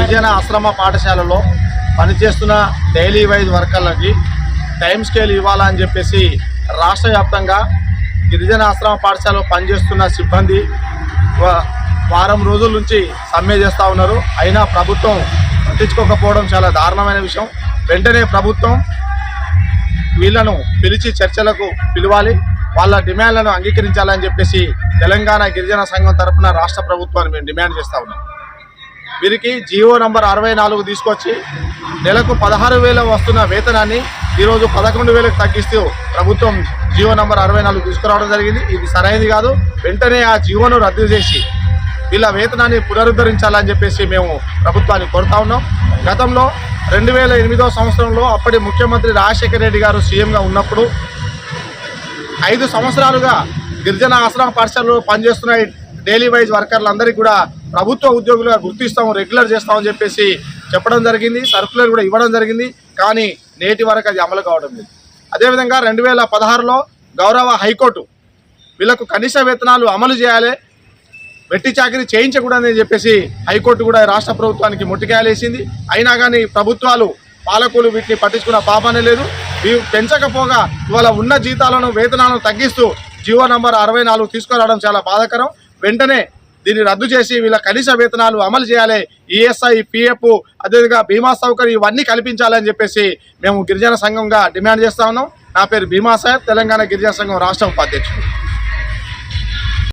గిరిజన ఆశ్రమ పాఠశాలలో పనిచేస్తున్న డైలీ వైజ్ వర్కర్లకి టైం స్కేల్ ఇవ్వాలని చెప్పేసి రాష్ట్ర వ్యాప్తంగా గిరిజన ఆశ్రమ పాఠశాలలో పనిచేస్తున్న సిబ్బంది వారం రోజుల నుంచి సమ్మె చేస్తూ ఉన్నారు. అయినా ప్రభుత్వం పట్టించుకోకపోవడం చాలా దారుణమైన విషయం. వెంటనే ప్రభుత్వం వీళ్ళను పిలిచి చర్చలకు పిలవాలి. వాళ్ళ డిమాండ్లను అంగీకరించాలని చెప్పేసి తెలంగాణ గిరిజన సంఘం తరపున రాష్ట్ర ప్రభుత్వాన్ని మేము డిమాండ్ చేస్తూ ఉన్నాం. వీరికి జియో నంబర్ అరవై నాలుగు తీసుకొచ్చి నెలకు పదహారు వేల వస్తున్న వేతనాన్ని ఈరోజు పదకొండు వేలకు తగ్గిస్తూ ప్రభుత్వం జియో నంబర్ అరవై నాలుగు తీసుకురావడం జరిగింది. ఇది సరైనది కాదు. వెంటనే ఆ జియోను రద్దు చేసి వీళ్ళ వేతనాన్ని పునరుద్ధరించాలని చెప్పేసి మేము ప్రభుత్వాన్ని కోరుతా ఉన్నాం. గతంలో రెండు వేల ఎనిమిదో సంవత్సరంలో అప్పటి ముఖ్యమంత్రి రాజశేఖర రెడ్డి గారు సీఎంగా ఉన్నప్పుడు ఐదు సంవత్సరాలుగా గిరిజన ఆశ్రమ పరిసరాలు పనిచేస్తున్న డైలీ వైజ్ వర్కర్లందరికీ కూడా ప్రభుత్వ ఉద్యోగులుగా గుర్తిస్తాము రెగ్యులర్ చేస్తామని చెప్పేసి చెప్పడం జరిగింది. సర్కులర్ కూడా ఇవ్వడం జరిగింది. కానీ నేటి వరకు అది అమలు కావడం లేదు. అదేవిధంగా రెండు వేల పదహారులో గౌరవ హైకోర్టు వీళ్ళకు కనీస వేతనాలు అమలు చేయాలి. వెట్టి చాకరీ చేయించకూడదని చెప్పేసి హైకోర్టు కూడా రాష్ట్ర ప్రభుత్వానికి మొట్టికాయలేసింది. అయినా కానీ ప్రభుత్వాలు పాలకులు వీటిని పట్టించుకున్న పాపనే లేదు. ఇవి పెంచకపోగా ఇవాళ ఉన్న జీతాలను వేతనాలను తగ్గిస్తూ జీవో నంబర్ అరవై నాలుగు తీసుకురావడం చాలా బాధాకరం. వెంటనే దీన్ని రద్దు చేసి వీళ్ళ కనీస వేతనాలు అమలు చేయాలి. ఈఎస్ఐ పిఎఫ్ అదేవిధంగా బీమా సౌకర్యం ఇవన్నీ కల్పించాలని చెప్పేసి మేము గిరిజన సంఘంగా డిమాండ్ చేస్తా ఉన్నాం. నా పేరు భీమా సాహెబ్ తెలంగాణ గిరిజన సంఘం రాష్ట్ర ఉపాధ్యక్షుడు.